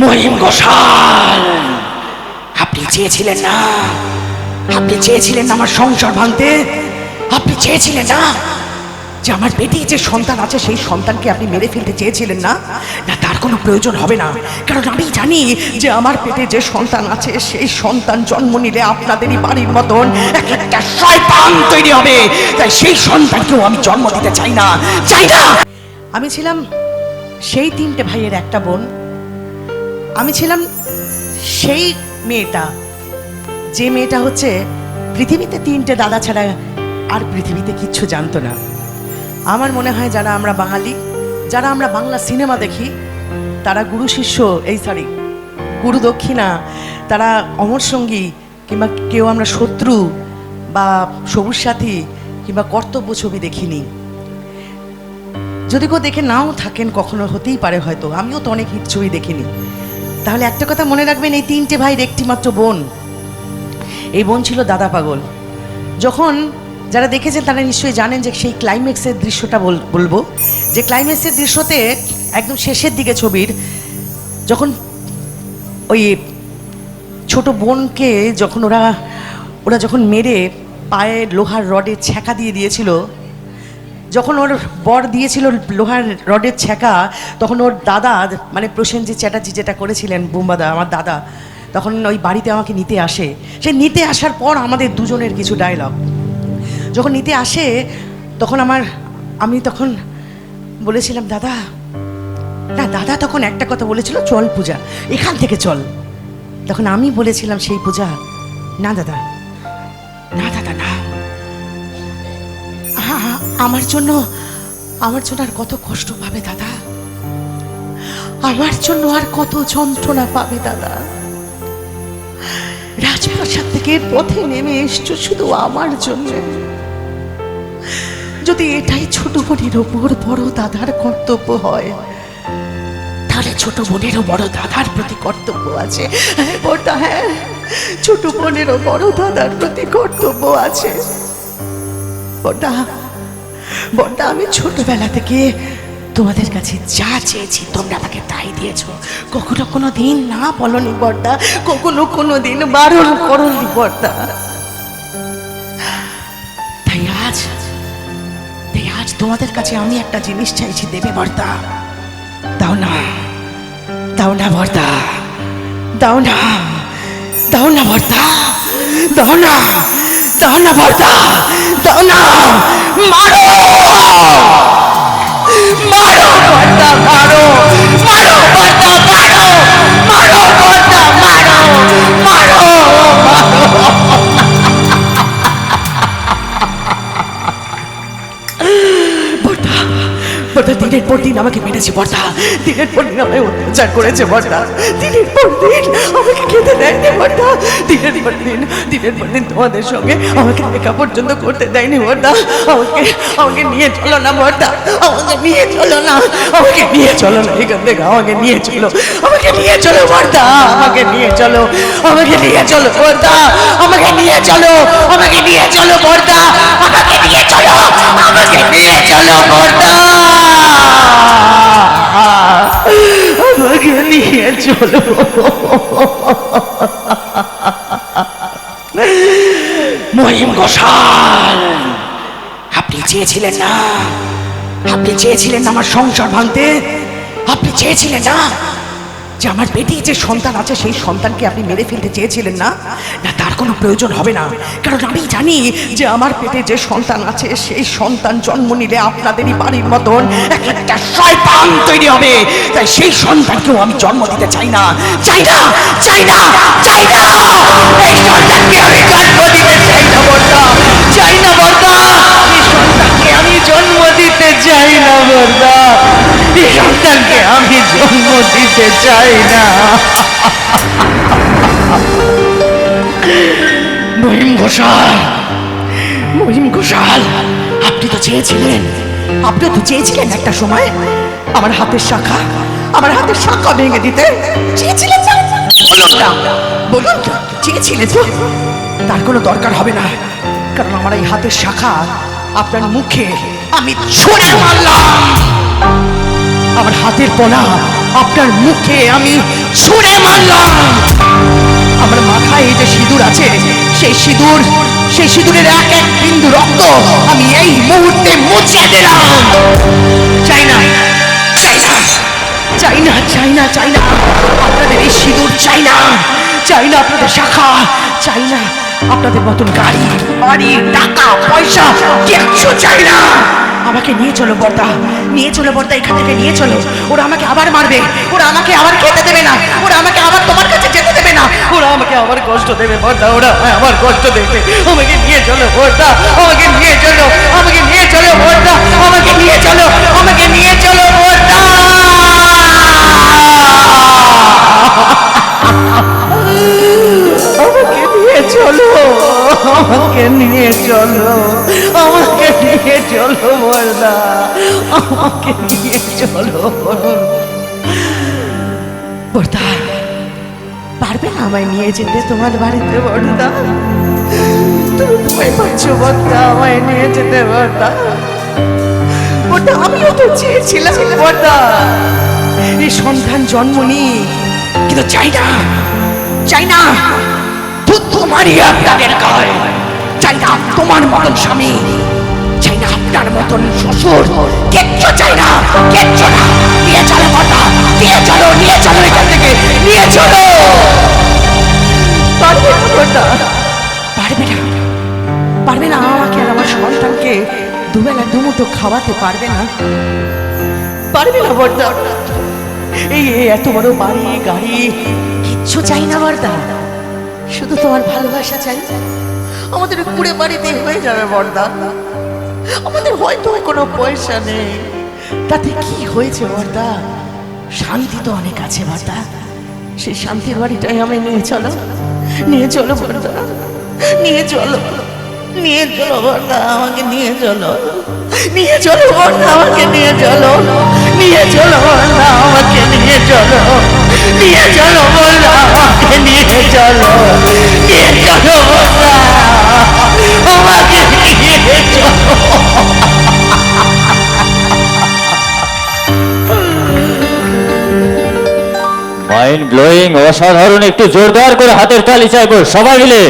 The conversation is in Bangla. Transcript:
মহিম ঘোষাল। আপনি চেয়েছিলেন না? আপনি চেয়েছিলেন আমার সংসার ভাঙতে? আপনি চেয়েছিলেন না যে আমার পেটে যে সন্তান আছে, সেই সন্তানকে আপনি মেরে ফেলতে চেয়েছিলেন না? না, তার কোনো প্রয়োজন হবে না। কারণ আমি জানি যে আমার পেটে যে সন্তান আছে, সেই সন্তান জন্ম নিলে আপনাদেরই বাড়ির মতন এক একটা শয়তান তৈরি হবে। তাই সেই সন্তানকেও আমি জন্ম দিতে চাই না। চাই না! আমি ছিলাম সেই তিনটে ভাইয়ের একটা বোন। আমি ছিলাম সেই মেয়েটা। যে মেয়েটা হচ্ছে পৃথিবীতে তিনটে দাদা ছাড়া আর পৃথিবীতে কিচ্ছু জানতো না। আমার মনে হয় যারা আমরা বাঙালি, যারা আমরা বাংলা সিনেমা দেখি, তারা গুরু শিষ্য, এই সরি গুরু দক্ষিণা, তারা অমর সঙ্গী কিংবা কেউ আমরা শত্রু বা সবুজ সাথী কিংবা কর্তব্য ছবি দেখিনি। যদি কেউ দেখে নাও থাকেন, কখনো হতেই পারে হয়তো। আমিও তো অনেক হিট ছবি দেখিনি। তাহলে একটা কথা মনে রাখবেন, এই তিনটে ভাইয়ের একটি মাত্র বোন। এই বোন ছিল দাদা পাগল। যখন যারা দেখেছেন তারা নিশ্চয়ই জানেন যে সেই ক্লাইম্যাক্সের দৃশ্যটা বল- বলব। যে ক্লাইম্যাক্সের দৃশ্যতে একদম শেষের দিকে ছবির, যখন ওই ছোট বোনকে যখন ওরা ওরা যখন মেরে পায়ে লোহার রডে ছ্যাঁকা দিয়ে দিয়েছিল যখন ওর বর দিয়েছিল লোহার রডের ছ্যাঁকা, তখন ওর দাদা মানে প্রসেনজিৎ চ্যাটার্জি যেটা করেছিলেন, বুম্বাদা, আমার দাদা, তখন ওই বাড়িতে আমাকে নিতে আসে। সে নিতে আসার পর আমাদের দুজনের কিছু ডায়লগ যখন নিতে আসে, তখন আমার, আমি তখন বলেছিলাম, দাদা, না, দাদা তখন একটা কথা বলেছিল, চল পূজা, এখান থেকে চল। তখন আমি বলেছিলাম, সেই পূজা, না, দাদা আমার জন্য আমার জন্য আর কত কষ্ট পাবে দাদা? আমার জন্য আর কত যন্ত্রণা পাবে দাদা? রাজপ্রাসাদ থেকে পথে নেমে এসছো শুধু আমার জন্য। যদি এটাই ছোট বোনের ওপর বড় দাদার কর্তব্য হয়, তাহলে ছোট বোনেরও বড় দাদার প্রতি কর্তব্য আছে। হ্যাঁ হ্যাঁ ছোট বোনেরও বড় দাদার প্রতি কর্তব্য আছে। বড়দা বড়দা আমি ছোটবেলা থেকে তোমাদের কাছে যা চেয়েছি, তোমরা আমাকে তাই দিয়েছ। কখনো কোনো দিন না বলনি বড়দা কখনো কোনো দিন বারণ করনি বড়দা তাই আজ তাই আজ তোমাদের কাছে আমি একটা জিনিস চাইছি দেবে বর্দা। দাও না দাও না বর্দা, দাও না দাও না বর্দা, দাও না। দাও না বর্দা দাও না মারো। মারো বর্দা মারো। মারো বর্দা মারো। মারো বর্দা মারো। মারো। বর্দা পর দিন আমাকে মেরেছে বর্দা দিনের পর দিন আমায় অত্যাচার করেছে বর্দা দিনের পর দিন আমাকে খেতে দেয়নি বর্দা দিনের পর দিন দিনের পর দিন তোমাদের সঙ্গে আমাকে দেখা পর্যন্ত করতে দেয়নি বর্দা আমাকে আমাকে নিয়ে চলো না বর্দা আমাকে নিয়ে চলো না আমাকে নিয়ে চলো না এখান থেকে আমাকে নিয়ে চলো আমাকে নিয়ে চলো বর্দা আমাকে নিয়ে চলো আমাকে নিয়ে চলো বর্দা আমাকে নিয়ে চলো আমাকে নিয়ে চলো বর্দা আমাকে নিয়ে চলো আমাকে নিয়ে চলো বর্দা আমাকে নিয়ে চলো মহিম ঘোষাল আপনি চেয়েছিলেন না? আপনি চেয়েছিলেন আমার সংসার ভাঙতে? আপনি চেয়েছিলেন না? যে আমার পেটে যে সন্তান আছে, সেই সন্তানকে আপনি মেরে ফেলতে চেয়েছিলেন না? না, তার কোনো প্রয়োজন হবে না। কারণ আমি জানি যে আমার পেটে যে সন্তান আছে, সেই সন্তান জন্ম নিলে আপনাদেরই বাড়ির মতন একটা শয়তান তৈরি হবে। তাই সেই সন্তানকেও আমি জন্ম দিতে চাই না। চাই না চাই না চাই না! এই সন্তানকে আমি জন্ম দিতে চাই না বর্দা চাই না বর্দা এই সন্তানকে আমি জন্ম দিতে চাই না বর্দা এই সন্তানকে আমি জন্ম দিতে চাই না। মহিম ঘোষাল মহিম ঘোষাল, আপনি তো চেয়েছিলেন। আপনি তো চেয়েছিলেন একটা সময় আমার হাতের শাখা, আমার হাতের শাখা ভেঙে দিতে। চেয়েছিলেন? বলুন না, বলুন তো চেয়েছিলেন তো তার কোনো দরকার হবে না, কারণ আমার এই হাতের শাখা আপনার মুখে আমি ছুঁড়ে মারলাম। আমার হাতের পলা আপনার মুখে আমি ছুঁড়ে মারলাম। আমার মাথায় যে সিঁদুর আছে, সেই সিঁদুর, সেই সিঁদুরের এক এক বিন্দু রক্ত আমি এই মুহূর্তে মুছে দিলাম। চাই না চাই না চাই না চাই না চাই না, আপনাদের এই সিঁদুর চাই না চাই না আপনাদের শাখা, চাই না আপনাদের মতন গাড়ি, বাড়ি, টাকা, পয়সা, কিচ্ছু চাই না। আমাকে নিয়ে চলো বর্দা। নিয়ে চলো বর্দা, এখান থেকে নিয়ে চলো। ওরা আমাকে আবার মারবে। ওরা আমাকে আবার খেতে দেবে না। ওরা আমাকে আবার তোমার কাছে যেতে দেবে না। ওরা আমাকে আবার কষ্ট দেবে বর্দা। ওরা আমায় আবার কষ্ট দেবে। আমাকে নিয়ে চলো বর্দা। আমাকে নিয়ে চলো। আমাকে নিয়ে চলো বর্দা। আমাকে নিয়ে চলো। আমাকে নিয়ে চলো বর্দা। আমাকে নিয়ে চলো। আমাকে নিয়ে চলো। আমাকে নিয়ে চলো। বর্দা, পারবে না আমায় নিয়ে যেতে তোমার বাড়িতে, বর্দা? তুমি ভয় পাচ্ছ, বর্দা, আমায় নিয়ে যেতে, বর্দা। ওটা আমিও তো চেয়েছিলাম, বর্দা। এই সন্তান জন্ম নিই কিন্তু চাই না চাই না। থুতু মারিয়ে আপনাদের গায়ে, চাই না তোমার মতন স্বামী, চাই না আপনার মতন শ্বশুর। কিচ্ছু চাই না, কিচ্ছু না। নিয়ে চলো কথা, নিয়ে চলো নিয়ে চলো এখান থেকে, নিয়ে চলো। পারবে না পারবে না। পারবে না আমাকে আর আমার সন্তানকে দুবেলা দুমুটো খাওয়াতে পারবে না। পারবে না বর্দা এই এত বড় বাড়ি, গাড়ি, কিচ্ছু চাই না বর্দা শুধু তোমার ভালোবাসা চাই। আমাদের কুড়ে বাড়িতে হয়ে যাবে বর্দা আমাদের হয়তো কোনো পয়সা নেই। তাতে কি হয়েছে, বর্দা? শান্তি তো অনেক আছে, বর্দা। সেই শান্তির বাড়িটাই আমি নিয়ে চলো। নিয়ে চলো, বর্দা। নিয়ে চলো। নিয়ে চলো, বর্দা, আমাকে নিয়ে চলো। নিয়ে চলো, বর্দা, আমাকে নিয়ে চলো। নিয়ে চলো, বর্দা, আমাকে নিয়ে চলো। নিয়ে চলো, বর্দা, আমাকে নিয়ে চলো। নিয়ে চলো, বর্দা। মাইন্ড ব্লোয়িং অসাধারণ একটু জোরদার করে হাতের তালি চাইব সবাই মিলে।